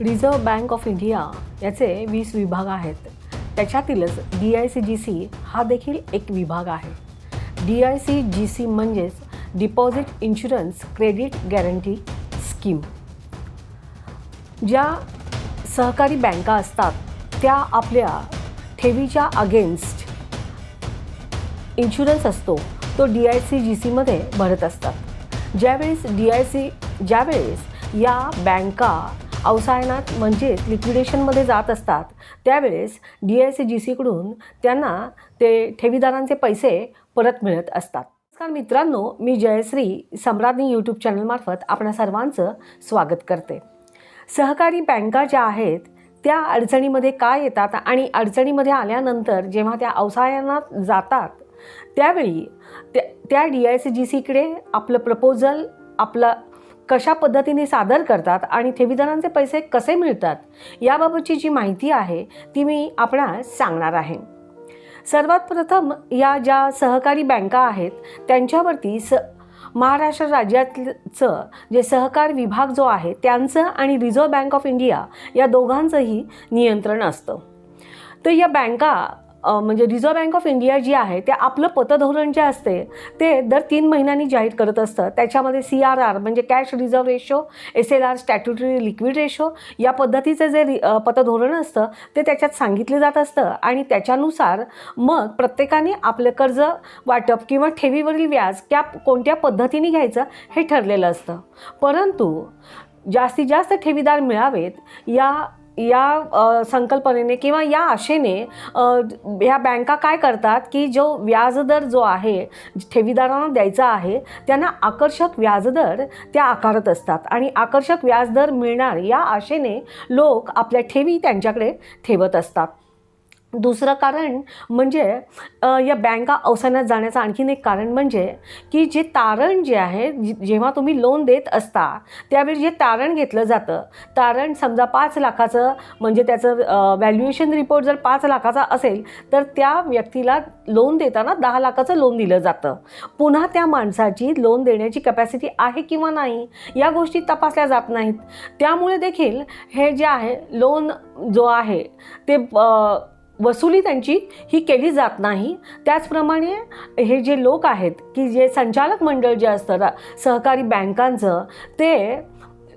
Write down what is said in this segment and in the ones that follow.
Reserve bank of India याचे वीस विभाग आहेत. त्याच्यातीलच D I C G C हा देखील एक विभाग आहे. D I C G C म्हणजेच deposit insurance credit guarantee scheme ज्या सहकारी बँका असतात त्या आपल्या ठेवीच्या अगेन्स्ट इन्शुरन्स असतो तो डी आय सी जी सीमध्ये भरत असतात. ज्यावेळेस डी आय सी ज्यावेळेस या बँका अवसायनात म्हणजेच लिक्विडेशनमध्ये जात असतात. त्यावेळेस डी आय सी जी सीकडून त्यांना ते ठेवीदारांचे पैसे परत मिळत असतात. नमस्कार मित्रांनो मी जयश्री सम्राज्ञी यूट्यूब चॅनलमार्फत आपणा सर्वांचं स्वागत करते. सहकारी बँका ज्या आहेत त्या अडचणीमध्ये का येतात आणि अडचणीमध्ये आल्यानंतर जेव्हा त्या अवसायनात जातात त्यावेळी त्या त्या डी आय सी जी सीकडे आपलं प्रपोजल आपलं कशा पद्धतीने सादर करतात आणि ठेवीदारांचे पैसे कसे मिळतात याबाबतची जी माहिती आहे ती मी आपणास सांगणार आहे. सर्वात प्रथम या ज्या सहकारी बँका आहेत त्यांच्यावरती स महाराष्ट्र राज्यातचं जे सहकार विभाग जो आहे त्यांचं आणि रिझर्व्ह बँक ऑफ इंडिया या दोघांचंही नियंत्रण असतं. तर या बँका म्हणजे रिझर्व्ह बँक ऑफ इंडिया जी आहे ते आपलं पतधोरण जे असते ते दर तीन महिन्यांनी जाहीर करत असतं. त्याच्यामध्ये सी आर आर म्हणजे cash reserve ratio S L R statutory liquid ratio या पद्धतीचं जे रि- पतधोरण असतं ते त्याच्यात सांगितलं जात असतं. आणि त्याच्यानुसार मग प्रत्येकाने आपलं कर्ज वाटप किंवा ठेवीवरील व्याज त्या कोणत्या पद्धतीने घ्यायचं हे ठरलेलं असतं. परंतु जास्तीत जास्त ठेवीदार मिळावेत या या संकल्पनेने किंवा या आशेने ह्या बँका काय करतात की जो व्याजदर जो आहे ठेवीदारांना द्यायचा आहे त्यांना आकर्षक व्याजदर त्या आकारत असतात. आणि आकर्षक व्याजदर मिळणार या आशेने लोक आपल्या ठेवी त्यांच्याकडे ठेवत असतात. दुसरं कारण म्हणजे या बँका अवसानात जाण्याचं आणखीन एक कारण म्हणजे की जे तारण जे आहे जेव्हा तुम्ही लोन देत असता त्यावेळी जे तारण घेतलं जातं तारण समजा पाच लाखाचं म्हणजे त्याचं व्हॅल्युएशन रिपोर्ट जर पाच लाखाचा असेल तर त्या व्यक्तीला लोन देताना दहा लाखाचं लोन दिलं जातं. पुन्हा त्या माणसाची लोन देण्याची कॅपॅसिटी आहे किंवा नाही या गोष्टी तपासल्या जात नाहीत. त्यामुळे देखील हे जे आहे लोन जो आहे ते वसुली त्यांची ही केली जात नाही. त्याचप्रमाणे हे जे लोक आहेत की जे संचालक मंडळ जे असतं सहकारी बँकांचं ते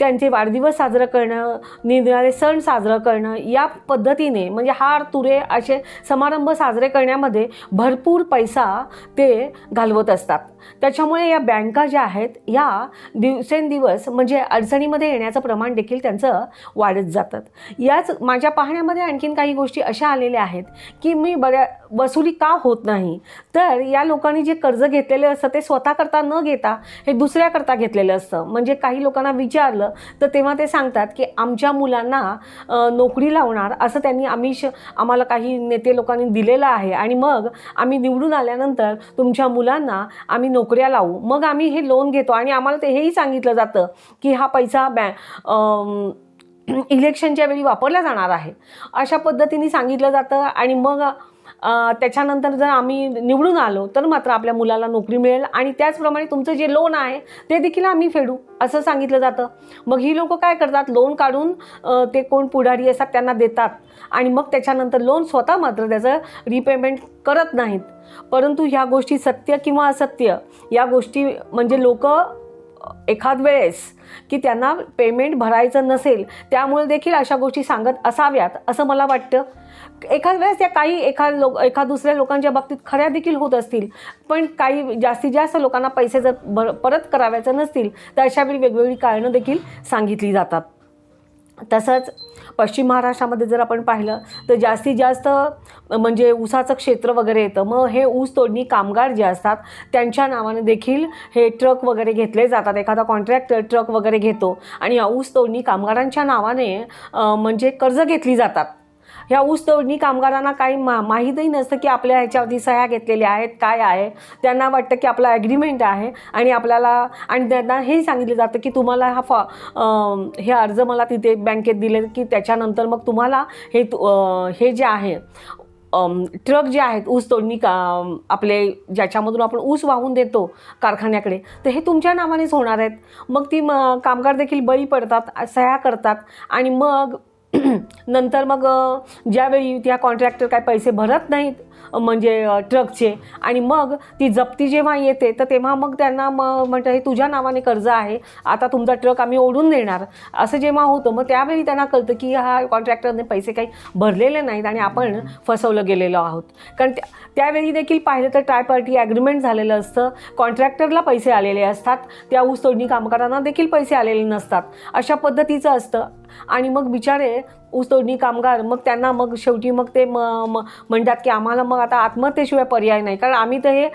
त्यांचे वाढदिवस साजरं करणं निरनिराळे सण साजरं करणं या पद्धतीने म्हणजे हार तुरे असे समारंभ साजरे करण्यामध्ये भरपूर पैसा ते घालवत असतात. त्याच्यामुळे या बँका ज्या आहेत ह्या दिवसेंदिवस म्हणजे अडचणीमध्ये येण्याचं प्रमाण देखील त्यांचं वाढत जातात याच माझ्या पाहण्यामध्ये आणखीन काही गोष्टी अशा आलेल्या आहेत की मी बऱ्या वसुली का होत नाही? तर या लोकांनी जे कर्ज घेतलेलं असतं ते स्वतःकरता न घेता हे दुसऱ्याकरता घेतलेलं असतं. म्हणजे काही लोकांना विचारलं तर तेव्हा ते सांगतात की आमच्या मुलांना नोकरी लावणार असं त्यांनी आमिष आम्हाला काही नेते लोकांनी दिलेलं आहे. आणि मग आम्ही निवडून आल्यानंतर तुमच्या मुलांना आम्ही नोकऱ्या लावू. मग आम्ही हे लोन घेतो. आणि आम्हाला ते हेही सांगितलं जातं की हा पैसा बॅ इलेक्शनच्या वेळी वापरला जाणार आहे. अशा पद्धतीने सांगितलं जातं. आणि मग त्याच्यानंतर जर आम्ही निवडून आलो तर मात्र आपल्या मुलाला नोकरी मिळेल आणि त्याचप्रमाणे तुमचं जे लोन आहे ते देखील आम्ही फेडू असं सांगितलं जातं. मग ही लोक काय करतात? लोन काढून ते कोण पुढारी असतात त्यांना देतात. आणि मग त्याच्यानंतर लोन स्वतः मात्र त्याचं रिपेमेंट करत नाहीत. परंतु ह्या गोष्टी सत्य किंवा असत्य या गोष्टी म्हणजे लोक एखाद वेळेस की त्यांना पेमेंट भरायचं नसेल त्यामुळे देखील अशा गोष्टी सांगत असाव्यात असं मला वाटतं. एखाद वेळेस त्या काही एखाद लोक एखाद दुसऱ्या लोकांच्या बाबतीत खऱ्या देखील होत असतील पण काही जास्तीत जास्त लोकांना पैसे जर बर परत करावायचं नसतील तर अशावेळी वेगवेगळी कारणं देखील सांगितली जातात. तसंच पश्चिम महाराष्ट्रामध्ये जर आपण पाहिलं तर जास्तीत जास्त म्हणजे ऊसाचं क्षेत्र वगैरे येतं. मग हे ऊस तोडणी कामगार जे असतात त्यांच्या नावाने देखील हे ट्रक वगैरे घेतले जातात. एखादा कॉन्ट्रॅक्टर ट्रक वगैरे घेतो आणि या ऊस तोडणी कामगारांच्या नावाने म्हणजे कर्ज घेतली जातात. ह्या ऊस तोडणी कामगारांना काही मा माहीतही नसतं की आपल्या ह्याच्यावरती सह्या घेतलेल्या आहेत काय आहे. त्यांना वाटतं की आपला ॲग्रीमेंट आहे आणि आपल्याला आणि त्यांना हे सांगितलं जातं की तुम्हाला हा फॉ हे अर्ज मला तिथे बँकेत दिले की त्याच्यानंतर मग तुम्हाला हे हे जे आहे ट्रक जे आहेत ऊस तोडणी का आपले ज्याच्यामधून आपण ऊस वाहून देतो कारखान्याकडे तर हे तुमच्या नावानेच होणार आहेत. मग ती म कामगार देखील बळी पडतात सह्या करतात आणि मग नंतर मग ज्यावेळी त्या कॉन्ट्रॅक्टर काय पैसे भरत नाहीत म्हणजे ट्रकचे आणि मग ती जप्ती जेव्हा येते तर तेव्हा मग त्यांना मग म्हणतं हे तुझ्या नावाने कर्ज आहे आता तुमचा ट्रक आम्ही ओढून देणार. असं जेव्हा होतं मग त्यावेळी त्यांना कळतं की हा कॉन्ट्रॅक्टरने पैसे काही भरलेले नाहीत आणि आपण फसवलं गेलेलो आहोत. कारण त्या त्यावेळी देखील पाहिलं तर ट्राय पार्टी ॲग्रीमेंट झालेलं असतं. कॉन्ट्रॅक्टरला पैसे आलेले असतात. त्या ऊस तोडणी कामगारांना देखील पैसे आलेले नसतात. अशा पद्धतीचं असतं. आणि मग बिचारे ऊसतोडणी कामगार मग त्यांना मग शेवटी मग ते म- म्हणतात की आम्हाला मग आता आत्महत्येशिवाय पर्याय नाही. कारण आम्ही तर हे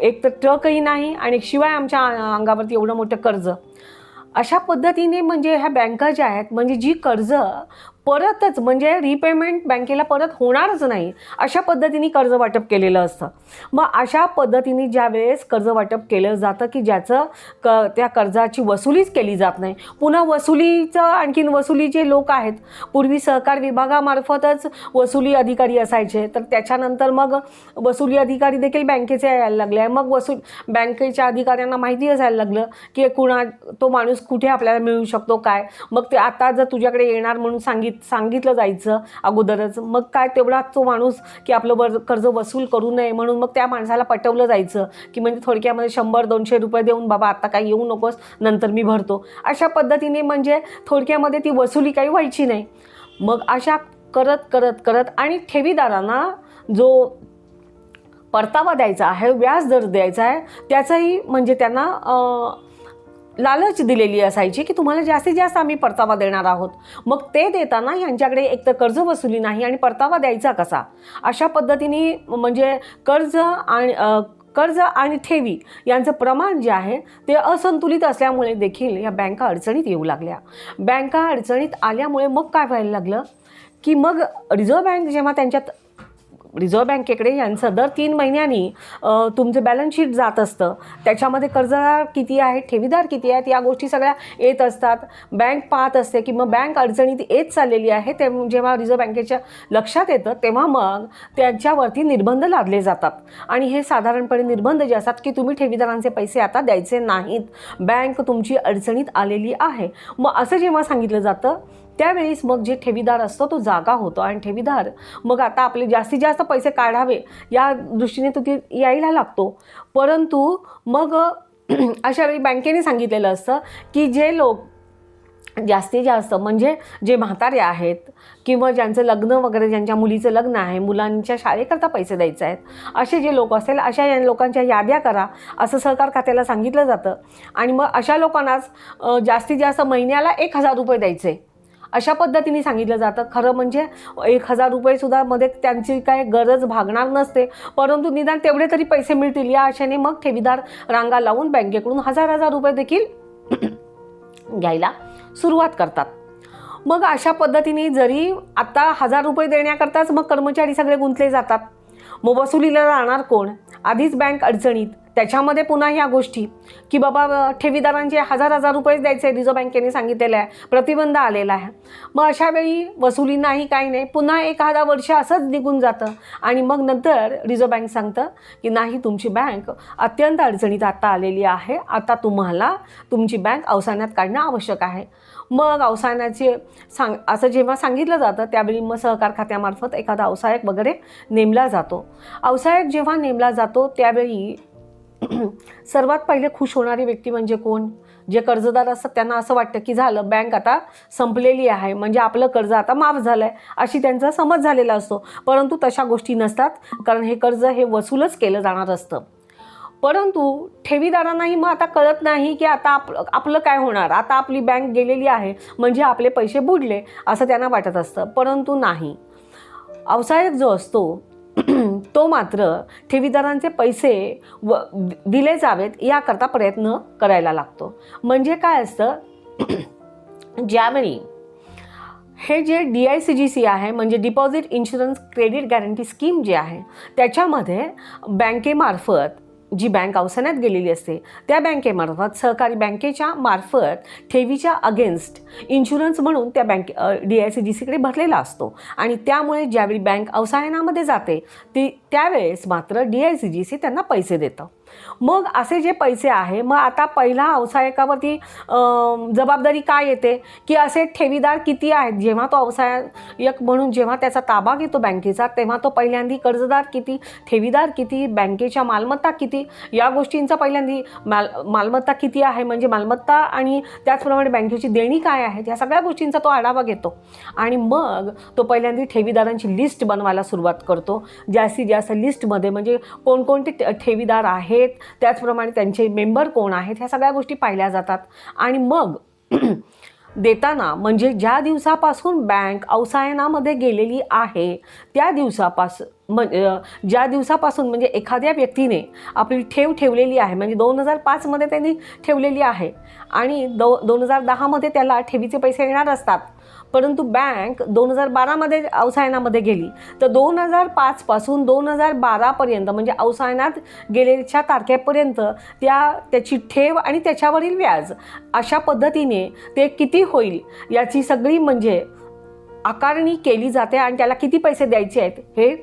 एक तर ट्रकही नाही आणि शिवाय आमच्या अंगावरती एवढं मोठं कर्ज. अशा पद्धतीने म्हणजे ह्या बँका ज्या आहेत म्हणजे जी कर्ज परतच म्हणजे रिपेमेंट बँकेला परत होणारच नाही अशा पद्धतीने कर्ज वाटप केलेलं असतं. मग अशा पद्धतीने ज्या वेळेस कर्ज वाटप केलं जातं की ज्याचं क त्या कर्जाची वसुलीच केली जात नाही. पुन्हा वसुलीचं आणखीन वसुलीचे लोक आहेत पूर्वी सहकार विभागामार्फतच वसुली अधिकारी असायचे तर त्याच्यानंतर मग वसुली अधिकारी देखील बँकेचे यायला लागले. आहे मग वसूल बँकेच्या अधिकाऱ्यांना माहिती असायला लागलं की कुणा तो माणूस कुठे आपल्याला मिळू शकतो काय? मग ते आता जर तुझ्याकडे येणार म्हणून सांगितलं सांगित सांगितलं जायचं अगोदरच. मग काय तेवढा तो माणूस की आपलं वर कर्ज वसूल करू नये म्हणून मग त्या माणसाला पटवलं जायचं की म्हणजे थोडक्यामध्ये शंभर दोनशे रुपये देऊन बाबा आता काही येऊ नकोस नंतर मी भरतो. अशा पद्धतीने म्हणजे थोडक्यामध्ये ती वसुली काही व्हायची नाही. मग अशा करत करत करत आणि ठेवीदारांना जो परतावा द्यायचा आहे व्याज दर द्यायचा आहे त्याचाही म्हणजे त्यांना लालच दिलेली असायची की तुम्हाला जास्तीत जास्त आम्ही परतावा देणार आहोत. मग ते देताना यांच्याकडे एक तर कर्ज वसुली नाही आणि परतावा द्यायचा कसा? अशा पद्धतीने म्हणजे कर्ज आणि कर्ज आणि ठेवी यांचं प्रमाण जे आहे ते असंतुलित असल्यामुळे देखील या बँका अडचणीत येऊ लागल्या. बँका अडचणीत आल्यामुळे मग काय व्हायला लागलं? की मग रिझर्व्ह बँक जेव्हा त्यांच्यात रिझर्व्ह बँकेकडे यांचं दर तीन महिन्यांनी तुमचं बॅलन्स शीट जात असतं. त्याच्यामध्ये कर्जदार किती आहे ठेवीदार किती आहेत या गोष्टी सगळ्या येत असतात. बँक पाहत असते की मग बँक अडचणीत येत चाललेली आहे ते जेव्हा रिझर्व्ह बँकेच्या लक्षात येतं तेव्हा मग त्यांच्यावरती निर्बंध लादले जातात. आणि हे साधारणपणे निर्बंध जे असतात की तुम्ही ठेवीदारांचे पैसे आता द्यायचे नाहीत. बँक तुमची अडचणीत आलेली आहे. मग असं जेव्हा सांगितलं जातं त्यावेळेस मग जे ठेवीदार असतो तो जागा होतो. आणि ठेवीदार मग आता आपले जास्तीत जास्त पैसे काढावे या दृष्टीने तो ती यायला लागतो. परंतु मग अशा वेळी बँकेने सांगितलेलं असतं की जे लोक जास्तीत जास्त म्हणजे जे म्हातारे आहेत किंवा ज्यांचं लग्न वगैरे ज्यांच्या मुलीचं लग्न आहे मुलांच्या शाळेकरता पैसे द्यायचे आहेत असे जे लोक असेल अशा या लोकांच्या याद्या करा असं सहकार खात्याला सांगितलं जातं. आणि मग अशा लोकांनाच जास्तीत जास्त महिन्याला एक हजार रुपये द्यायचे. अशा पद्धतीने सांगितलं जातं. खरं म्हणजे एक हजार रुपयेसुद्धा मध्ये त्यांची काय गरज भागणार नसते. परंतु निदान तेवढे तरी पैसे मिळतील. या आशेने मग ठेवीदार रांगा लावून बँकेकडून हजार हजार रुपये देखील घ्यायला सुरुवात करतात. मग अशा पद्धतीने जरी आता हजार रुपये देण्याकरताच मग कर्मचारी सगळे गुंतले जातात. मग वसुलीला राहणार कोण? आधीच बँक अडचणीत. त्याच्यामध्ये पुन्हा ह्या गोष्टी की बाबा ठेवीदारांचे हजार हजार रुपयेच द्यायचे रिझर्व्ह बँकेने सांगितलेलं आहे प्रतिबंध आलेला आहे. मग अशा वेळी वसुली नाही काही नाही पुन्हा एखादा वर्ष असंच निघून जातं. आणि मग नंतर रिझर्व्ह बँक सांगतं की नाही तुमची बँक अत्यंत अडचणीत आता आलेली आहे. आता तुम्हाला तुमची बँक अवसानात काढणं आवश्यक आहे. मग अवसानाचे सांग असं जेव्हा सांगितलं जातं त्यावेळी मग सहकार खात्यामार्फत एखादा अवसायक वगैरे नेमला जातो. अवसायक जेव्हा नेमला जातो त्यावेळी सर्वात पहिले खुश होणारी व्यक्ती म्हणजे कोण? जे कर्जदार असतात त्यांना असं वाटतं की झालं बँक आता संपलेली आहे. म्हणजे आपलं कर्ज आता माफ झालं आहे अशी त्यांचा समज झालेला असतो. परंतु तशा गोष्टी नसतात कारण हे कर्ज हे वसूलच केलं जाणार असतं. परंतु ठेवीदारांनाही मग आता कळत नाही की आता आप आपलं काय होणार? आता आपली बँक गेलेली आहे म्हणजे आपले पैसे बुडले असं त्यांना वाटत असतं. परंतु नाही. अवसायक जो असतो तो मात्र ठेवीदारांचे पैसे व दिले जावेत याकरता प्रयत्न करायला लागतो. म्हणजे काय असतं? ज्यावेळी हे जे D I C G C आहे म्हणजे deposit insurance credit guarantee scheme जी आहे त्याच्यामध्ये बँकेमार्फत जी बँक अवसानात गेलेली असते त्या बँकेमार्फत सहकारी बँकेच्या मार्फत ठेवीच्या अगेन्स्ट इन्शुरन्स म्हणून त्या बँके डी आय सी जी सीकडे भरलेला असतो. आणि त्यामुळे ज्यावेळी बँक अवसायनामध्ये जाते ती त्यावेळेस मात्र D I C G C त्यांना पैसे देतं. मग असे जे पैसे आहे मग आता पहिला अवसायकावरती जबाबदारी काय येते? की असे ठेवीदार किती आहेत? जेव्हा तो अवसायक म्हणून जेव्हा त्याचा ताबा घेतो बँकेचा तेव्हा तो पहिल्यांदी कर्जदार किती ठेवीदार किती बँकेच्या मालमत्ता किती? या गोष्टींचा पहिल्यांदी माल मालमत्ता किती आहे? म्हणजे मालमत्ता आणि त्याचप्रमाणे बँकेची देणी काय आहेत? या सगळ्या गोष्टींचा तो आढावा घेतो. आणि मग तो पहिल्यांदी ठेवीदारांची लिस्ट बनवायला सुरुवात करतो. जास्तीत जास्त लिस्टमध्ये म्हणजे कोणकोणते ठेवीदार आहेत त्याचप्रमाणे त्यांचे मेंबर कोण आहेत ह्या सगळ्या गोष्टी पाहिल्या जातात. आणि मग देताना म्हणजे ज्या दिवसापासून बँक अवसायनामध्ये गेलेली आहे त्या दिवसापासून म्हण ज्या दिवसापासून म्हणजे एखाद्या व्यक्तीने आपली ठेव ठेवलेली आहे म्हणजे दोन हजार पाचमध्ये त्यांनी ठेवलेली आहे आणि दो दोन हजार दहामध्ये त्याला ठेवीचे पैसे येणार असतात. परंतु बँक दोन हजार बारामध्ये अवसायनामध्ये गेली. तर दोन हजार पाचपासून दोन हजार बारापर्यंत म्हणजे अवसायनात गेलेच्या तारखेपर्यंत त्या त्याची ठेव आणि त्याच्यावरील व्याज अशा पद्धतीने ते किती होईल याची सगळी म्हणजे आकारणी केली जाते आणि त्याला किती पैसे द्यायचे आहेत हे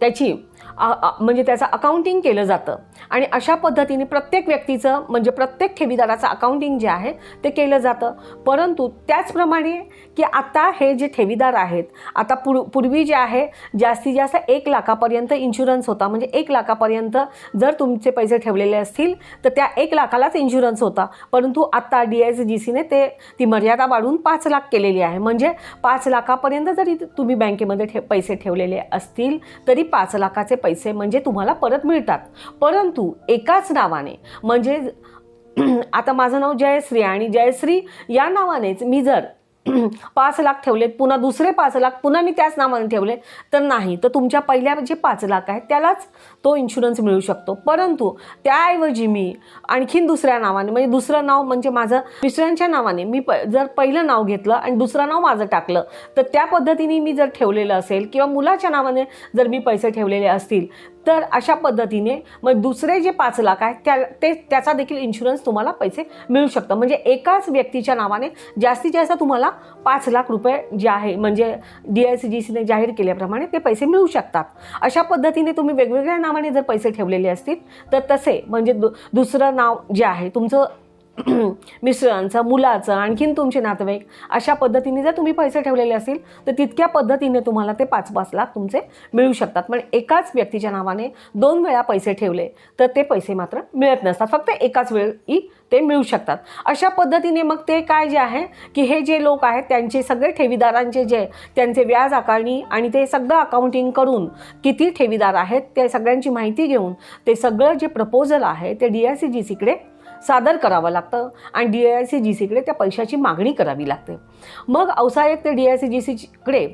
त्याची म्हणजे त्याचं अकाउंटिंग केलं जातं. आणि अशा पद्धतीने प्रत्येक व्यक्तीचं म्हणजे प्रत्येक ठेवीदाराचं अकाउंटिंग जे आहे ते केलं जातं. परंतु त्याचप्रमाणे की आता हे जे ठेवीदार आहेत आता पूर पूर्वी जे आहे जास्तीत जास्त एक लाखापर्यंत इन्शुरन्स होता. म्हणजे एक लाखापर्यंत जर तुमचे पैसे ठेवलेले असतील तर त्या एक लाखालाच इन्शुरन्स होता. परंतु आत्ता डी एस जी सीने ते ती मर्यादा वाढवून पाच लाख केलेली आहे. म्हणजे पाच लाखापर्यंत जरी तुम्ही बँकेमध्ये ठे पैसे ठेवलेले असतील तरी पाच लाखाचे पैसे म्हणजे तुम्हाला परत मिळतात. परंतु एकाच नावाने म्हणजे आता माझं नाव जयश्री आणि जयश्री या नावानेच मी जर पाच लाख ठेवलेत पुन्हा दुसरे पाच लाख पुन्हा मी त्याच नावाने ठेवले तर नाही तर तुमच्या पहिल्या जे पाच लाख आहेत त्यालाच तो इन्शुरन्स मिळू शकतो. परंतु त्याऐवजी मी आणखीन दुसऱ्या नावाने म्हणजे दुसरं नाव म्हणजे माझं मिस्टरांच्या नावाने मी प जर पहिलं नाव घेतलं आणि दुसरं नाव माझं टाकलं तर त्या पद्धतीने मी जर ठेवलेलं असेल किंवा मुलाच्या नावाने जर मी पैसे ठेवलेले असतील तर अशा पद्धतीने मग दुसरे जे पाच लाख आहेत त्या ते त्याचा देखील इन्शुरन्स तुम्हाला पैसे मिळू शकतं म्हणजे एकाच व्यक्तीच्या नावाने जास्तीत जास्त तुम्हाला पाच लाख रुपये जे आहे म्हणजे डी आय सी जी सीने जाहीर केल्याप्रमाणे ते पैसे मिळू शकतात. अशा पद्धतीने तुम्ही वेगवेगळ्या नावाने जर पैसे ठेवलेले असतील तर तसे म्हणजे दु दुसरं नाव जे आहे तुमचं मिस्टरांचं मुलाचं आणखीन तुमचे नातेवाईक अशा पद्धतीने जर तुम्ही पैसे ठेवलेले असतील तर तितक्या पद्धतीने तुम्हाला ते पाच पाच लाख तुमचे मिळू शकतात. पण एकाच व्यक्तीच्या नावाने दोन वेळा पैसे ठेवले तर ते पैसे मात्र मिळत नसतात. फक्त एकाच वेळी ते मिळू शकतात. अशा पद्धतीने मग ते काय जे आहे की हे जे लोक आहेत त्यांचे सगळे ठेवीदारांचे जे त्यांचे व्याज आकारणी आणि ते सगळं अकाउंटिंग करून किती ठेवीदार आहेत ते सगळ्यांची माहिती घेऊन ते सगळं जे प्रपोजल आहे ते डी आय सी जी सीकडे सादर करावं लागतं. आणि डी आय सी जी सीकडे त्या पैशाची मागणी करावी लागते. मग अवसायक ते डी आय सी जी सीकडे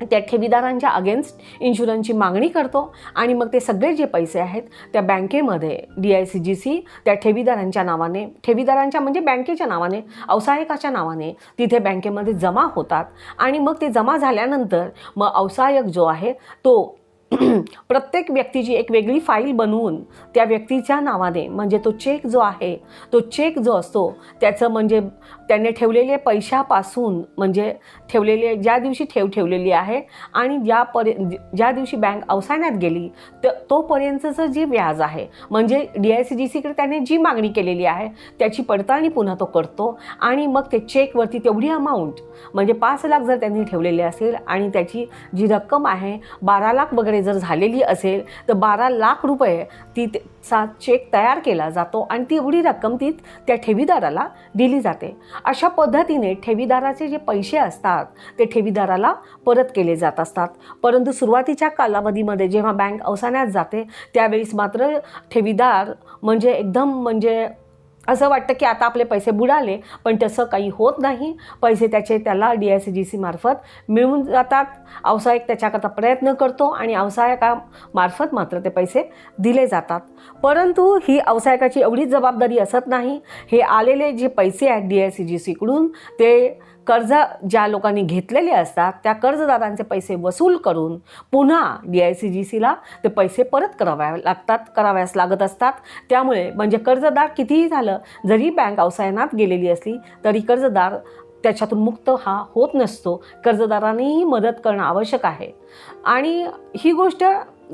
त्या ठेवीदारांच्या अगेन्स्ट इन्शुरन्सची मागणी करतो. आणि मग ते सगळे जे पैसे आहेत त्या बँकेमध्ये D I C G C त्या ठेवीदारांच्या नावाने ठेवीदारांच्या म्हणजे बँकेच्या नावाने अवसायकाच्या नावाने तिथे बँकेमध्ये जमा होतात. आणि मग ते जमा झाल्यानंतर मग अवसायक जो आहे तो प्रत्येक व्यक्तीची एक वेगळी फाईल बनवून त्या व्यक्तीच्या नावाने म्हणजे तो चेक जो आहे तो चेक जो असतो त्याचं म्हणजे त्याने ठेवलेले पैशापासून म्हणजे ठेवलेले ज्या दिवशी ठेव ठेवलेली आहे आणि ज्या पर्य ज्या दिवशी बँक अवसानात गेली तर तोपर्यंतचं जे व्याज आहे म्हणजे डी आय सी जी सीकडे त्याने जी मागणी केलेली आहे त्याची पडताळणी पुन्हा तो करतो आणि मग ते चेकवरती तेवढी अमाऊंट म्हणजे पाच लाख जर त्यांनी ठेवलेले असेल आणि त्याची जी रक्कम आहे बारा लाख वगैरे जर झालेली असेल तर बारा लाख रुपये ती चा चेक तयार केला जातो आणि ती एवढी रक्कम ती त्या ठेवीदाराला दिली जाते. अशा पद्धतीने ठेवीदाराचे जे पैसे असतात ते ठेवीदाराला परत केले जात असतात. परंतु सुरुवातीच्या कालावधीमध्ये जेव्हा बँक अवसान्यात जाते त्यावेळेस मात्र ठेवीदार म्हणजे एकदम म्हणजे असं वाटतं की आता आपले पैसे बुडाले पण तसं काही होत नाही. पैसे त्याचे त्याला D I C G C मार्फत मिळून जातात. अवसायक त्याच्याकरता प्रयत्न करतो आणि अवसायकामार्फत मात्र ते पैसे दिले जातात. परंतु ही अवसायकाची एवढीच जबाबदारी असत नाही. हे आलेले जे पैसे आहेत डी आय सी जी सीकडून ते कर्ज ज्या लोकांनी घेतलेले असतात त्या कर्जदारांचे पैसे वसूल करून पुन्हा डी आय सी जी सीला ते पैसे परत कराव्या लागतात कराव्यास लागत असतात. त्यामुळे म्हणजे कर्जदार कितीही झालं जरी बँक अवसायनात गेलेली असली तरी कर्जदार त्याच्यातून मुक्त हा होत नसतो. कर्जदारांनीही मदत करणं आवश्यक आहे. आणि ही गोष्ट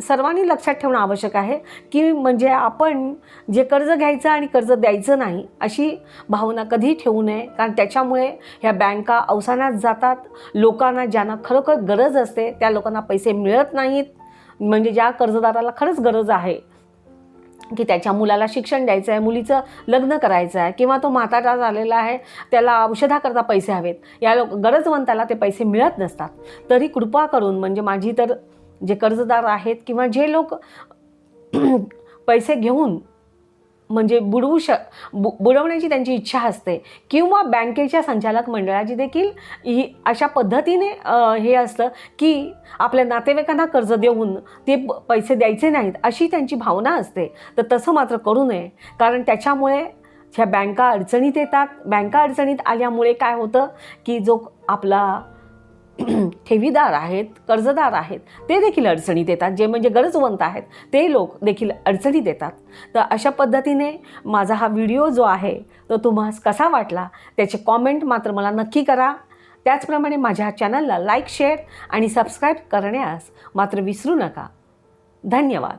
सर्वांनी लक्षात ठेवणं आवश्यक आहे की म्हणजे आपण जे कर्ज घ्यायचं आणि कर्ज द्यायचं नाही अशी भावना कधी ठेवू नये. कारण त्याच्यामुळे ह्या बँका अवसानात जातात. लोकांना ज्यांना खरोखर गरज असते त्या लोकांना पैसे मिळत नाहीत. म्हणजे ज्या कर्जदाराला खरंच गरज आहे की त्याच्या मुलाला शिक्षण द्यायचं आहे मुलीचं लग्न करायचं आहे किंवा तो म्हातारा झालेला आहे त्याला औषधाकरता पैसे हवेत. या लोक गरजवंताला ते पैसे मिळत नसतात. तरी कृपा करून म्हणजे माझी तर जे कर्जदार आहेत किंवा जे लोक पैसे घेऊन म्हणजे बुडवू श बु बुडवण्याची त्यांची इच्छा असते किंवा बँकेच्या संचालक मंडळाची देखील ही अशा पद्धतीने हे असतं की आपल्या नातेवाईकांना कर्ज देऊन ते प- पैसे द्यायचे नाहीत अशी त्यांची भावना असते. तर तसं मात्र करू नये. कारण त्याच्यामुळे ह्या बँका अडचणीत येतात. बँका अडचणीत आल्यामुळे काय होतं की जो आपला ठेवीदार आहेत कर्जदार आहेत ते देखील अडचणीत येतात. जे म्हणजे गरजवंत आहेत ते लोक देखील अडचणीत येतात. तर अशा पद्धतीने माझा हा व्हिडिओ जो आहे तो तुम्हाला कसा वाटला? त्याचे कॉमेंट मात्र मला नक्की करा. त्याचप्रमाणे माझ्या चॅनलला लाईक शेअर आणि सबस्क्राईब करण्यास मात्र विसरू नका. धन्यवाद.